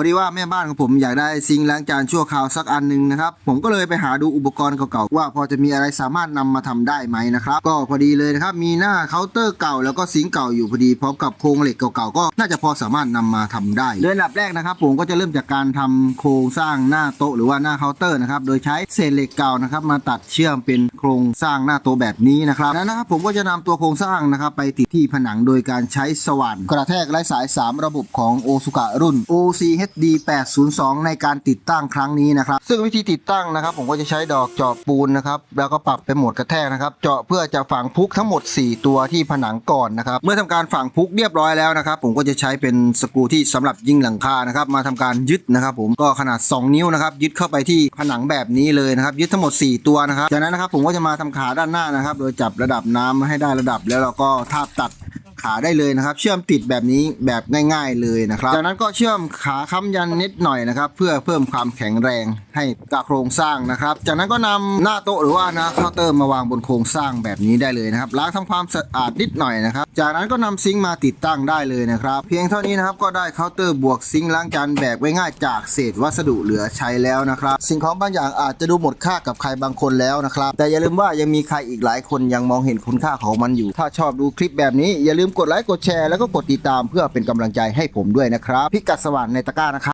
พอดีว่าแม่บ้านของผมอยากได้ซิงล้างจานชั่วคราวสักอันหนึ่งนะครับ ผมก็เลยไปหาดูอุปกรณ์เก่าๆว่าพอจะมีอะไรสามารถนำมาทำได้ไหมนะครับ ก็พอดีเลยนะครับมีหน้าเคาน์เตอร์เก่าแล้วก็ซิงเก่าอยู่พอดีพร้อมกับโครงเหล็กเก่าๆก็น่าจะพอสามารถนำมาทำได้โดยอันดับแรกนะครับ ผมก็จะเริ่มจากการทำโครงสร้างหน้าโต๊ะหรือว่าหน้าเคาน์เตอร์นะครับโดยใช้เศษเหล็กเก่านะครับมาตัดเชื่อมเป็นโครงสร้างหน้าโต๊ะแบบนี้นะครับแล้วนะครับผมก็จะนำตัวโครงสร้างนะครับไปติดที่ผนังโดยการใช้สว่านกระแทกไร้สาย 3 ระบบของโอซุกะรุ่น OC-H 802 ในการติดตั้งครั้งนี้นะครับ ซึ่งวิธีติดตั้งนะครับ ผมก็จะใช้ดอกเจาะปูนนะครับ แล้วก็ปรับเป็นโหมดกระแทกนะครับ เจาะเพื่อจะฝังพุกทั้งหมด 4 ตัวที่ผนังก่อนนะครับ เมื่อทำการฝังพุกเรียบร้อยแล้วนะครับ ผมก็จะใช้เป็นสกรูที่สำหรับยิงหลังคานะครับ มาทำการยึดนะครับ ผมก็ขนาด 2 นิ้วนะครับ ยึดเข้าไปที่ผนังแบบนี้เลยนะครับ ยึดทั้งหมด 4 ตัวนะครับ จากนั้นนะครับผมก็จะมาทำขาด้านหน้านะครับ โดยจับระดับน้ำให้ได้ระดับแล้วเราก็ทาบตัด ขาได้เลยนะครับ เชื่อมติดแบบนี้แบบง่าย ๆเลยนะครับ จากนั้นก็เชื่อมขาค้ำยันนิดหน่อยนะครับ เพื่อเพิ่มความแข็งแรงให้กับโครงสร้างนะครับ จากนั้นก็นำหน้าโต๊ะหรือว่าหน้าเคาน์เตอร์มาวางบนโครงสร้างแบบนี้ได้เลยนะครับล้างทำความสะอาดนิดหน่อยนะครับ จากนั้นก็นำซิงค์มาติดตั้งได้เลยนะครับ เพียงเท่านี้นะครับก็ได้เคาน์เตอร์บวกซิงค์ล้างจานแบกไว้ง่ายจากเศษวัสดุเหลือใช้แล้วนะครับ สิ่งของบางอย่างอาจจะดูหมดค่ากับใครบางคนแล้วนะครับ แต่อย่าลืมว่ายังมีใครอีกหลายคนยังมองเห็นคุณค่าของมันอยู่ ถ้าชอบดูคลิปแบบนี้อย่าลืมกดไลค์กดแชร์แล้วก็กดติดตามเพื่อเป็นกำลังใจให้ผมด้วยนะครับ พิกัดสว่างในตะกร้านะครับ